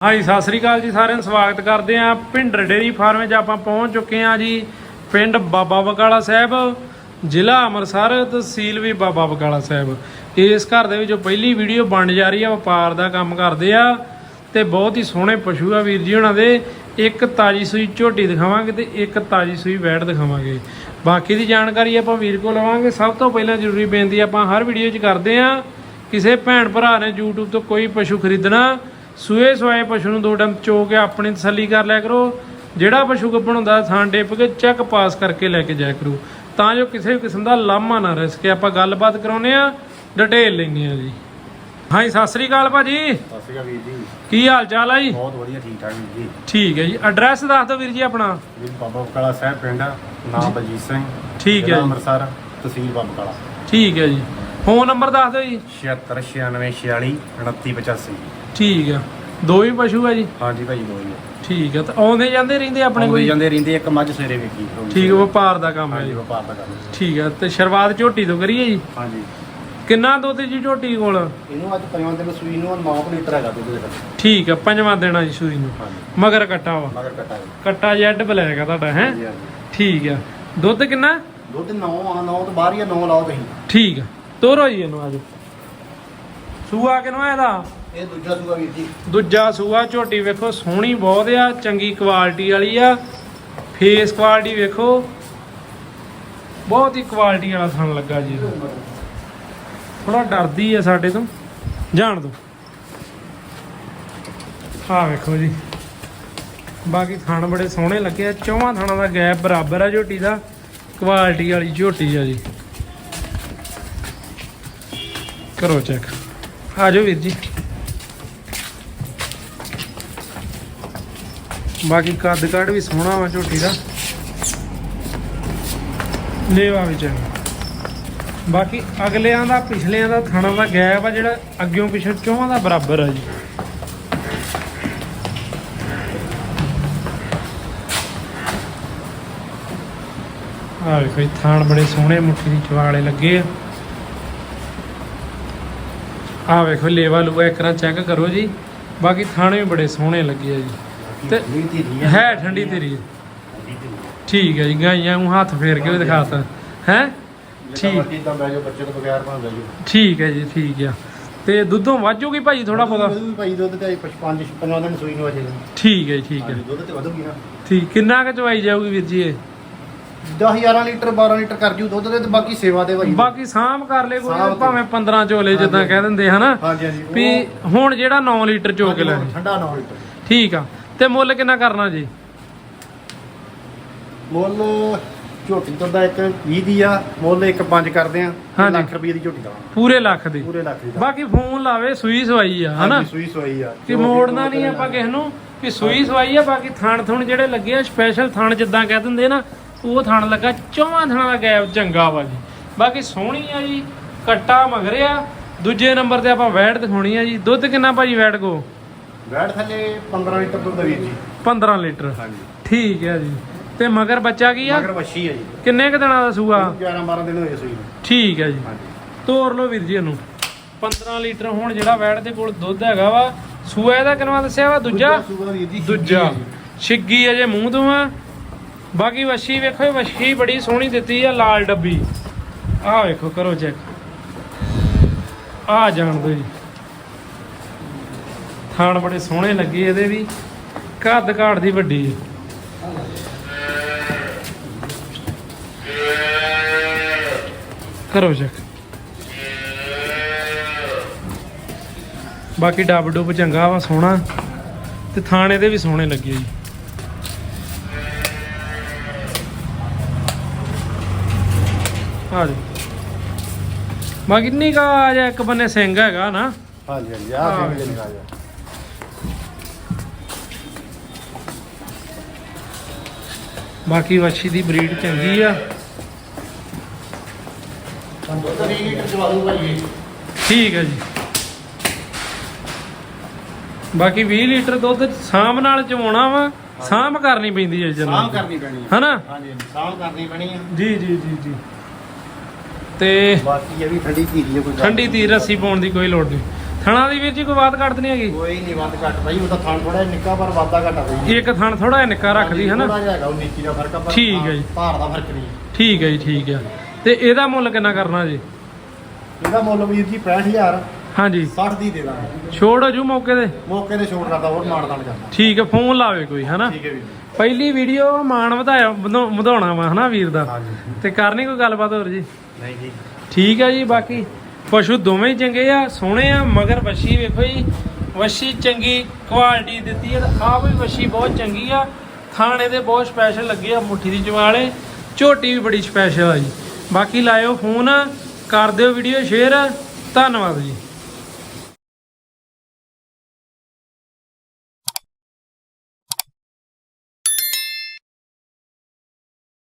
ਹਾਂਜੀ, ਸਤਿ ਸ੍ਰੀ ਅਕਾਲ ਜੀ ਸਾਰਿਆਂ ਨੂੰ। ਸਵਾਗਤ ਕਰਦੇ ਆਂ ਪਿੰਡ ਡੇਰੀ ਫਾਰਮ ਵਿੱਚ ਆਪਾਂ ਪਹੁੰਚ ਚੁੱਕੇ ਆਂ ਜੀ, ਪਿੰਡ ਬਾਬਾ ਬਕਾਲਾ ਸਾਹਿਬ, ਜ਼ਿਲ੍ਹਾ ਅੰਮ੍ਰਿਤਸਰ ਤਹਿਸੀਲ ਵੀ ਬਾਬਾ ਬਕਾਲਾ ਸਾਹਿਬ। ਇਸ ਘਰ ਦੇ ਵਿੱਚੋਂ ਪਹਿਲੀ ਵੀਡੀਓ ਬਣ ਜਾ ਰਹੀ ਆ, ਵਪਾਰ ਦਾ ਕੰਮ ਕਰਦੇ ਆ ਤੇ ਬਹੁਤ ਹੀ ਸੋਹਣੇ ਪਸ਼ੂ ਆ ਵੀਰ ਜੀ ਉਹਨਾਂ ਦੇ। ਇੱਕ ਤਾਜੀ ਸੂਈ ਝੋਟੀ ਦਿਖਾਵਾਂਗੇ ਤੇ ਇੱਕ ਤਾਜੀ ਸੂਈ ਵੈੜ ਦਿਖਾਵਾਂਗੇ। ਬਾਕੀ ਦੀ ਜਾਣਕਾਰੀ ਆਪਾਂ ਵੀਰ ਕੋਲ ਲਵਾਂਗੇ। ਸਭ ਤੋਂ ਪਹਿਲਾਂ ਜ਼ਰੂਰੀ ਬੇਨਤੀ ਆਪਾਂ ਹਰ ਵੀਡੀਓ 'ਚ ਕਰਦੇ ਆ ਕਿਸੇ ਭੈਣ ਭਰਾ ਨੇ YouTube ਤੋਂ ਕੋਈ ਪਸ਼ੂ ਖਰੀਦਣਾ ਸੂਏ ਸਵਾਏ ਪਸ਼ੂ ਨੂੰ ਦੋ ਟਾਈਮ ਚੋ ਕੇ ਆਪਣੀ ਤਸੱਲੀ ਕਰ ਲਿਆ ਕਰੋ। ਜਿਹੜਾ ਪਸ਼ੂ ਗੱਭਣ ਹੁੰਦਾ ਥਾਂ ਡਿੱਪ ਕੇ ਚੈੱਕ ਪਾਸ ਕਰਕੇ ਲੈ ਕੇ ਜਾਇਆ ਕਰੋ। ਤਾਂ ਜੋ ਕਿਸੇ ਵੀ ਕਿਸਮ ਦਾ ਲਾਮਾ ਨਾ ਰਹਿ ਸਕੇ। ਆਪਾਂ ਗੱਲਬਾਤ ਕਰਾਉਨੇ ਆ ਡਿਟੇਲ ਲੈਣੀ ਆ ਜੀ। ਹਾਂਜੀ ਸਤਿ ਸ੍ਰੀ ਅਕਾਲ ਭਾਜੀ। ਸਤਿ ਸ਼੍ਰੀ ਅਕਾਲ ਵੀਰ ਜੀ। ਕੀ ਹਾਲ ਚਾਲ ਆ ਜੀ? ਬਹੁਤ ਵਧੀਆ ਠੀਕ ਠਾਕ ਵੀਰ ਜੀ। ਠੀਕ ਹੈ ਜੀ। ਐਡਰੈਸ ਦੱਸ ਦਿਓ ਵੀਰ ਜੀ ਆਪਣਾ। ਵੀਰ ਬਾਬਾ ਬਕਾਲਾ ਸਾਹਿਬ ਪਿੰਡ ਨਾਮ ਬਲਜੀਤ ਸਿੰਘ। ਠੀਕ ਹੈ ਜੀ। ਅੰਮ੍ਰਿਤਸਰ ਤਹਿਸੀਲ ਬਾਬਾ ਬਕਾਲਾ। ਠੀਕ ਹੈ ਜੀ। ਫੋਨ ਨੰਬਰ ਦੱਸ ਦਿਓ ਜੀ। 7696 2985 ਠੀਕ ਆ। ਦੋ ਹੀ ਪਸ਼ੂ ਆ ਜੀ? ਹਾਂਜੀ ਭਾਈ ਬੋਲ ਠੀਕ ਆ ਤਾਂ ਆਉਂਦੇ ਜਾਂਦੇ ਰਹਿੰਦੇ ਆਪਣੇ ਕੋਈ? ਜਾਂਦੇ ਰਹਿੰਦੇ ਇੱਕ ਮੱਝ ਸਵੇਰੇ ਵੇਖੀ ਠੀਕ ਆ, ਵਪਾਰ ਦਾ ਕੰਮ ਹੈ ਹਾਂਜੀ ਜੀ। ਵਪਾਰ ਦਾ ਕੰਮ। ਠੀਕ ਆ ਤੇ ਸ਼ੁਰੂਆਤ ਝੋਟੀ ਤੋਂ ਕਰੀਏ ਜੀ? ਹਾਂਜੀ। ਕਿੰਨਾ ਦੁੱਧ ਜੀ ਝੋਟੀ ਕੋਲ? ਇਹਨੂੰ ਅੱਜ ਪੰਜਵਾਂ ਦਿਨ ਸੂਈ ਨੂੰ 9 ਲੀਟਰ ਹੈਗਾ ਦੁੱਧ ਦੇ ਠੀਕ ਆ ਪੰਜਵਾਂ ਦੇਣਾ ਜੀ ਸੂਈ ਨੂੰ। ਹਾਂਜੀ। ਮਗਰ ਕੱਟਾ ਵਾ। ਮਗਰ ਕਟਾ ਹੈ ਕੱਟਾ ਜੈਡ ਬਲੈਕ ਆ ਤੁਹਾਡਾ ਹੈ? ਹਾਂਜੀ ਹਾਂਜੀ। ਠੀਕ ਆ। ਦੁੱਧ ਕਿੰਨਾ? ਦੁੱਧ 9 ਆ 9 ਤੋਂ ਬਾਹਰ ਹੀ 9 ਲਾਓ ਤੁਸੀਂ। ਠੀਕ ਆ। ਤੋਰੋ ਜੀ ਇਹਨੂੰ ਆਜੋ ਸੂਆ ਕਿਨਵਾ ਇਹਦਾ? ਇਹ ਦੂਜਾ ਸੂਆ ਵੀਰ ਜੀ। ਦੂਜਾ ਸੂਆ ਝੋਟੀ ਵੇਖੋ ਸੋਹਣੀ ਬਹੁਤ ਆ ਚੰਗੀ ਕੁਆਲਿਟੀ ਵਾਲੀ ਆ। ਫੇਸ ਕੁਆਲਿਟੀ ਵੇਖੋ ਬਹੁਤ ਹੀ ਕੁਆਲਿਟੀ ਵਾਲਾ ਥਣ ਲੱਗਾ ਜੀ ਥੋੜਾ ਡਰਦੀ ਆ ਸਾਡੇ ਤੋਂ। ਜਾਣ ਦੋ। ਆਹ ਵੇਖੋ ਜੀ। ਬਾਕੀ ਥਣ ਬੜੇ ਸੋਹਣੇ ਲੱਗੇ ਆ। ਚੌਵਾਂ ਥਣਾਂ ਦਾ ਗੈਪ ਬਰਾਬਰ ਆ ਝੋਟੀ ਦਾ। ਕੁਆਲਿਟੀ ਵਾਲੀ ਝੋਟੀ ਆ ਜੀ। ਕਰੋ ਚੈੱਕ ਆ ਜਾਓ ਵੀਰ ਜੀ। ਬਾਕੀ ਕੱਦ ਕਾਠ ਵੀ ਸੋਹਣਾ ਵਾ ਝੋਟੀ ਦਾ। ਲੇਵਾ ਵੀ ਬਾਕੀ ਅਗਲਿਆਂ ਦਾ, ਪਿਛਲਿਆਂ ਦਾ ਥਾਣਾ ਦਾ ਗੈਪ ਆ ਜਿਹੜਾ ਅੱਗਿਓਂ ਪਿਛੋਂ ਚੋਹਾਂ ਦਾ ਬਰਾਬਰ ਆ ਜੀ। ਆ ਵੇਖੋ ਥਾਣ ਬੜੇ ਸੋਹਣੇ ਮੁੱਠੀ ਦੀ ਚਵਾਲੇ ਲੱਗੇ ਆ। ਆ ਵੇਖੋ ਲੇਵਾ ਲੂਆ ਇੱਕ ਵਾਰ ਚੈੱਕ ਕਰੋ ਜੀ। ਬਾਕੀ ਥਾਣੇ ਵੀ ਬੜੇ ਸੋਹਣੇ ਲੱਗੇ ਆ ਜੀ। ਤੇ ਹੈ ਠੰਡੀ ਤੇਰੀ ਠੀਕ ਹੈ ਜੀ ਗਾਈਆਂ ਨੂੰ ਹੱਥ ਫੇਰ ਕੇ ਵੀ ਦਿਖਾਤਾ। ਹੈ? ਠੀਕ। ਠੀਕ ਹੈ ਜੀ ਠੀਕ ਆ। ਤੇ ਦੁੱਧੋਂ ਵਾਜੂਗੀ ਭਾਜੀ ਥੋੜਾ ਵਧੂਗੀ ਭਾਈ ਦੁੱਧ ਤੇ 5 5 ਦਿਨ ਸੂਈ ਨੂੰ ਅਜੇ ਠੀਕ ਹੈ ਠੀਕ ਹੈ ਦੁੱਧ ਤੇ ਵਧੂਗੀ ਨਾ ਠੀਕ ਕਿੰਨਾ ਕੁ ਚਵਾਈ ਜਾਊਗੀ ਵੀਰ ਜੀ ਇਹ? 10 11 ਲੀਟਰ 12 ਲੀਟਰ ਕਰ ਜੂ ਦੁੱਧ ਦੇ ਤੇ ਬਾਕੀ ਸੇਵਾ ਦੇ ਭਾਈ। ਬਾਕੀ ਸਾਂਭ ਕਰ ਲੈ ਕੋਈ ਸਾਂਭ ਤੇ- ਭਾਵੇਂ 15 ਝੋਲੇ ਜਿੱਦਾਂ। ਕਹਿ ਦਿੰਦੇ ਹਨਾ ਹਾਂਜੀ ਹਾਂਜੀ। ਵੀ ਹੁਣ ਜਿਹੜਾ 9 ਲੀਟਰ ਚੋ ਕੇ ਲੈ ਠੰਡਾ 9 ਲੀਟਰ। ਠੀਕ ਆ। ਤੇ ਮੁੱਲ ਕਿੰਨਾ ਕਰਨਾ ਜੀ? ਮੁੱਲ ਝੋਟੀ ਤੋਂ ਦਾ ਇੱਕ 20 ਦੀ ਆ ਮੁੱਲ ਇੱਕ 5 ਕਰਦੇ ਆ ਹਾਂਜੀ। ਲੱਖ ਰੁਪਏ ਦੀ ਝੋਟੀ ਦਾ। ਪੂਰੇ ਲੱਖ ਦੀ। ਪੂਰੇ ਲੱਖ ਦੀ। ਦਾ ਬਾਕੀ ਫੋਨ ਲਾਵੇ ਸੂਈ ਸਵਾਈ ਆ ਹਨਾ? ਹਾਂਜੀ, ਸੂਈ ਸੋਈ ਆ। ਕਿ ਮੋੜਨਾ ਨਹੀਂ ਆਪਾਂ ਕਿਸ ਨੂੰ ਕਿ ਸੂਈ ਸਵਾਈ ਆ ਬਾਕੀ ਥਣ ਥੁਣ ਜਿਹੜੇ ਲੱਗੇ ਆ ਸਪੈਸ਼ਲ ਥਣ ਜਿੱਦਾਂ ਕਹਿ ਦਿੰਦੇ ਨਾ ਉਹ ਥਣ ਲੱਗਾ ਚੌਵਾਂ ਥਣਾਂ ਦਾ ਗੈਪ ਚੰਗਾ ਵਾ ਜੀ। ਬਾਕੀ ਸੋਹਣੀ ਆ ਜੀ ਕੱਟਾ ਮਗਰਿਆ ਦੂਜੇ ਨੰਬਰ ਤੇ ਆਪਾਂ ਵੈਟ ਦਿਖਾਉਣੀ ਆ ਜੀ। ਦੁੱਧ ਕਿੰਨਾ ਭਾਜੀ ਵੈਟ ਕੋ? ਬੈਠ ਥੱਲੇ 15 ਲੀਟਰ ਦੁੱਧ ਵੀਰ ਜੀ। 15 ਲੀਟਰ। ਹਾਂਜੀ। ਠੀਕ ਹੈ ਜੀ। ਤੇ ਮਗਰ ਬੱਚਾ ਕੀ ਆ? ਮਗਰ ਵੱਛੀ ਆ ਜੀ। ਕਿੰਨੇ ਕ ਦਿਨਾਂ ਦਾ ਸੂਆ? 11 12 ਦਿਨ ਹੋਏ ਸੂਈ ਨੂੰ। ਠੀਕ ਹੈ ਜੀ। ਹਾਂਜੀ। ਤੋਰ ਲਓ ਵੀਰ ਜੀ ਇਹਨੂੰ। 15 ਲੀਟਰ ਹੁਣ ਜਿਹੜਾ ਵੈਟ ਦੇ ਕੋਲ ਦੁੱਧ ਹੈਗਾ ਵਾ ਸੂਆ ਇਹਦਾ ਕਿੰਨਾ ਦੱਸਿਆ ਵਾ? ਦੂਜਾ? ਦੂਜਾ ਛਿੱਗੀ ਅਜੇ ਮੂੰਹ ਤੋਂ ਆ। ਬਾਕੀ ਵੱਛੀ ਵੇਖੋ, ਇਹ ਵੱਛੀ ਬੜੀ ਸੋਹਣੀ ਦਿੱਤੀ ਆ, ਲਾਲ ਡੱਬੀ। ਆਹ ਵੇਖੋ, ਕਰੋ ਚੈੱਕ ਆ ਜਾਣ ਦੋ ਜੀ। ਥਾਣ ਬੜੇ ਸੋਹਣੇ ਲੱਗੇ ਇਹਦੇ ਵੀ। ਕੱਦ ਕਾੜ ਦੀ ਵੱਡੀ ਹੈ ਕਰੋ ਚੈੱਕ ਬਾਕੀ ਡੱਬ ਡੁੱਬ ਚੰਗਾ ਵਾ, ਸੋਹਣਾ। ਤੇ ਥਾਣੇ ਦੇ ਵੀ ਸੋਹਣੇ ਲੱਗੇ ਜੀ। ਆ ਜੀ। ਆ ਜਾ ਇੱਕ ਬੰਨੇ ਸਿੰਘ ਹੈਗਾ ਨਾ। ਹਾਂਜੀ ਹਾਂਜੀ ਹਾਂ। ਆ ਫੇਰ ਨਿਕਾ ਜਾ। ਬਾਕੀ ਵੱਛੀ ਦੀ ਬਰੀਡ ਚੰਗੀ ਆ। ਦੁੱਧ 20 ਲੀਟਰ ਚਵਾ ਦੂ ਭਾਈ ਠੀਕ ਹੈ ਜੀ। ਬਾਕੀ 20 ਲੀਟਰ ਦੁੱਧ ਸਾਂਭ ਨਾਲ ਚਵਾਉਣਾ ਵਾ ਸਾਂਭ ਕਰਨੀ ਪੈਂਦੀ ਹੈ ਜਨਾਂ ਸਾਮ ਕਰਨੀ ਪੈਣੀ ਆ। ਹਨਾ? ਹਾਂਜੀ ਹਾਂਜੀ ਸਾਮ ਕਰਨੀ ਪੈਣੀ ਆ। ਜੀ ਜੀ ਜੀ ਜੀ। ਤੇ ਬਾਕੀ ਇਹ ਵੀ ਠੰਡੀ ਧੀਰੀ ਕੋਈ ਗੱਲ ਠੰਡੀ ਤੀ ਰੱਸੀ ਪਾਉਣ ਦੀ ਕੋਈ ਲੋੜ ਨਹੀਂ। ਥਣਾ ਦੀ ਵੀਰ ਜੀ ਕੋਈ ਬਾਤ ਕੱਢ ਨਹੀਂ ਹੈਗੀ? ਕੋਈ ਨਹੀਂ ਵੱਧ ਘੱਟ ਬਾਈ ਉਹਦਾ ਥਣ ਥੋੜਾ ਨਿੱਕਾ ਪਰ ਵਾਧਾ ਘਟਾ ਬਾਈ ਇੱਕ ਥਣ ਥੋੜਾ ਜਿਹਾ ਨਿੱਕਾ ਰੱਖਦੀ ਹੈ ਨਾ ਥੋੜਾ ਜਿਹਾ ਹੈਗਾ ਉਹ ਨੀਚੀ ਦਾ ਫ਼ਰਕ ਆ ਪਰ ਠੀਕ ਹੈ ਜੀ। ਭਾਰ ਦਾ ਫ਼ਰਕ ਨਹੀਂ। ਠੀਕ ਹੈ ਜੀ ਠੀਕ ਹੈ। ਤੇ ਇਹਦਾ ਮੁੱਲ ਕਿੰਨਾ ਕਰਨਾ ਜੀ? ਇਹਦਾ ਮੁੱਲ ਵੀਰ ਜੀ 65000 ਹਾਂਜੀ। 60 ਦੀ ਦੇ ਦਾਂਗੇ। ਛੋੜ ਹੋ ਜੂ ਮੌਕੇ ਤੇ? ਮੌਕੇ ਤੇ ਛੋਟ ਕਰਦਾ ਹੋਰ ਮਾਨਦਾਨ ਕਰਦਾ ਠੀਕ ਹੈ ਫੋਨ ਲਾਵੇ ਕੋਈ ਹਨਾ? ਠੀਕ ਹੈ ਵੀਰ ਪਹਿਲੀ ਵੀਡੀਓ ਮਾਣ ਵਧਾਇਆ ਵਧਾ- ਵਧਾਉਣਾ ਵਾ ਹਨਾ ਵੀਰ ਦਾ? ਹਾਂਜੀ। ਤੇ ਕਰਨੀ ਕੋਈ ਗੱਲਬਾਤ ਹੋਰ ਜੀ? ਨਹੀਂ ਜੀ। ਠੀਕ ਆ ਜੀ, ਬਾਕੀ ਪਸ਼ੂ ਦੋਵੇਂ ਹੀ ਚੰਗੇ ਆ, ਸੋਹਣੇ ਆ, ਮਗਰ ਵੱਛੀ ਵੇਖੋ ਜੀ, ਵੱਛੀ ਚੰਗੀ ਕੁਆਲਿਟੀ ਦਿੱਤੀ ਆ ਆ ਵੀ ਵੱਛੀ ਬਹੁਤ ਚੰਗੀ ਆ ਥਾਣੇ ਦੇ ਬਹੁਤ ਸਪੈਸ਼ਲ ਲੱਗੇ ਆ ਮੁੱਠੀ ਦੀ ਜਵਾਲੇ ਝੋਟੀ ਵੀ ਬੜੀ ਸਪੈਸ਼ਲ ਆ ਜੀ। ਬਾਕੀ ਲਾਇਓ ਫੋਨ, ਕਰ ਦਿਓ ਵੀਡੀਓ ਸ਼ੇਅਰ ਧੰਨਵਾਦ ਜੀ।